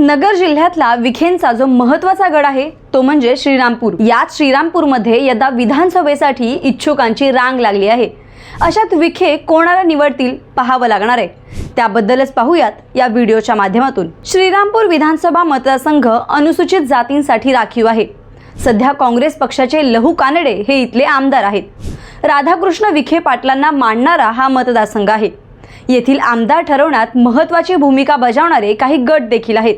नगर जिल्ह्यातला विखेंचा जो महत्त्वाचा गड आहे तो म्हणजे श्रीरामपूर. याच श्रीरामपूरमध्ये यदा विधानसभेसाठी इच्छुकांची रांग लागली आहे. अशात विखे कोणाला निवडतील पाहावं लागणार आहे. त्याबद्दलच पाहूयात या व्हिडिओच्या माध्यमातून. श्रीरामपूर विधानसभा मतदारसंघ अनुसूचित जातींसाठी राखीव आहे. सध्या काँग्रेस पक्षाचे लहू कानडे हे इथले आमदार आहेत. राधाकृष्ण विखे पाटलांना मांडणारा हा मतदारसंघ आहे. येथील आमदार ठरवण्यात महत्त्वाची भूमिका बजावणारे काही गट देखील आहेत.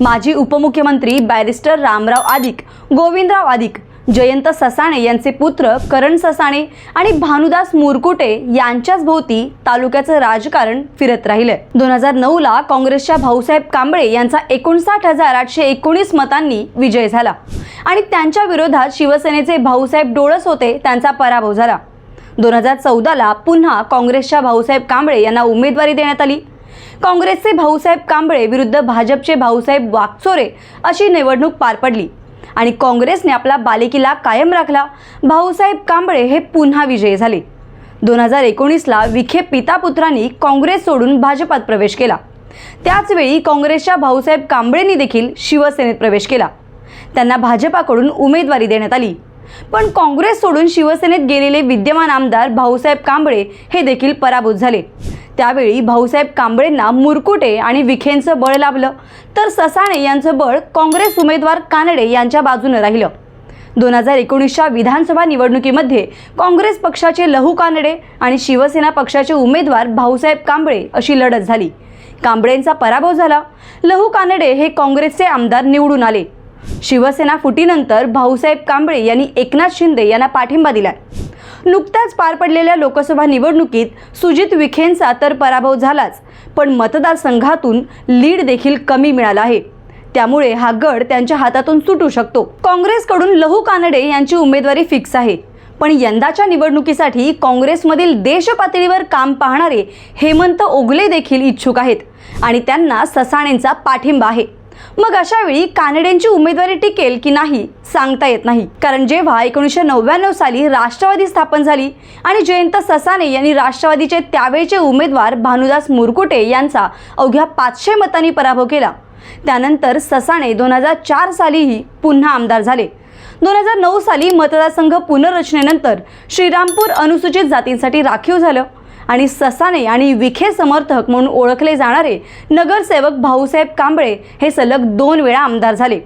माजी उपमुख्यमंत्री बॅरिस्टर रामराव आदिक गोविंदराव आदिक जयंत ससाणे यांचे पुत्र करण ससाणे आणि भानुदास मुरकुटे यांच्याच भोवती तालुक्याचं राजकारण फिरत राहिलंय. दोन हजार नऊ ला काँग्रेसच्या भाऊसाहेब कांबळे यांचा एकोणसाठ हजार आठशे एकोणीस मतांनी विजय झाला आणि त्यांच्या विरोधात शिवसेनेचे भाऊसाहेब डोळस होते त्यांचा पराभव झाला. दोन हजार चौदाला पुन्हा काँग्रेसच्या भाऊसाहेब कांबळे यांना उमेदवारी देण्यात आली. काँग्रेसचे भाऊसाहेब कांबळे विरुद्ध भाजपचे भाऊसाहेब वाकचोरे अशी निवडणूक पार पडली. आणि काँग्रेसने आपला बालेकिला कायम राखला. भाऊसाहेब कांबळे हे पुन्हा विजयी झाले. दोन हजार एकोणीसला विखे पितापुत्रांनी काँग्रेस सोडून भाजपात प्रवेश केला. त्याचवेळी काँग्रेसच्या भाऊसाहेब कांबळेंनी देखील शिवसेनेत प्रवेश केला. त्यांना भाजपाकडून उमेदवारी देण्यात आली. पण काँग्रेस सोडून शिवसेनेत गेलेले विद्यमान आमदार भाऊसाहेब कांबळे हे देखील पराभूत झाले. त्यावेळी भाऊसाहेब कांबळेंना मुरकुटे आणि विखेंचं बळ लाभलं. तर ससाणे यांचं बळ काँग्रेस उमेदवार कानडे यांच्या बाजूनं राहिलं. दोन हजार एकोणीसच्या विधानसभा निवडणुकीमध्ये काँग्रेस पक्षाचे लहू कानडे आणि शिवसेना पक्षाचे उमेदवार भाऊसाहेब कांबळे अशी लढत झाली. कांबळेंचा पराभव झाला. लहू कानडे हे काँग्रेसचे आमदार निवडून आले. शिवसेना फुटीनंतर भाऊसाहेब कांबळे यांनी एकनाथ शिंदे यांना पाठिंबा दिलाय. नुकत्याच पार पडलेल्या लोकसभा निवडणुकीत सुजित विखेंचा तर पराभव झालाच पण मतदारसंघातून लीड देखील कमी मिळाला आहे. त्यामुळे हा गड त्यांच्या हातातून सुटू शकतो. काँग्रेसकडून लहू कानडे यांची उमेदवारी फिक्स आहे. पण यंदाच्या निवडणुकीसाठी काँग्रेसमधील देशपातळीवर काम पाहणारे हेमंत ओगले देखील इच्छुक आहेत आणि त्यांना ससाणेंचा पाठिंबा आहे. मग अशा वेळी कानडेंची उमेदवारी टिकेल की नाही सांगता येत नाही. कारण जेव्हा एकोणीसशे नव्याण्णव साली राष्ट्रवादी स्थापन झाली आणि जयंत ससाने यांनी राष्ट्रवादीचे त्यावेळचे उमेदवार भानुदास मुरकुटे यांचा अवघ्या पाचशे मतांनी पराभव केला. त्यानंतर ससाणे दोन हजार चार सालीही पुन्हा आमदार झाले. दोन हजार नऊ साली मतदारसंघ पुनर्रचनेनंतर श्रीरामपूर अनुसूचित जातींसाठी राखीव झालं. आणि ससाणे आणि विखे समर्थक म्हणून ओळखले जाणारे नगरसेवक भाऊसाहेब कांबळे हे सलग दोन वेळा आमदार झाले.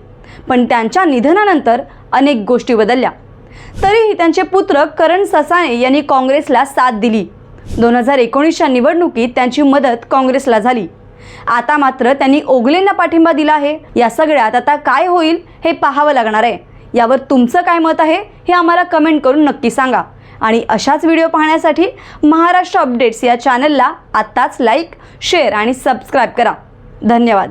पण त्यांच्या निधनानंतर अनेक गोष्टी बदलल्या. तरीही त्यांचे पुत्र करण ससाणे यांनी काँग्रेसला साथ दिली. दोन हजार एकोणीसच्या निवडणुकीत त्यांची मदत काँग्रेसला झाली. आता मात्र त्यांनी ओगलेंना पाठिंबा दिला आहे. या सगळ्यात आता काय होईल हे पाहावं लागणार आहे. यावर तुमचं काय मत आहे हे आम्हाला कमेंट करून नक्की सांगा. आणि अशाच व्हिडिओ पाहण्यासाठी महाराष्ट्र अपडेट्स या चॅनलला आत्ताच लाईक शेअर आणि सबस्क्राईब करा. धन्यवाद.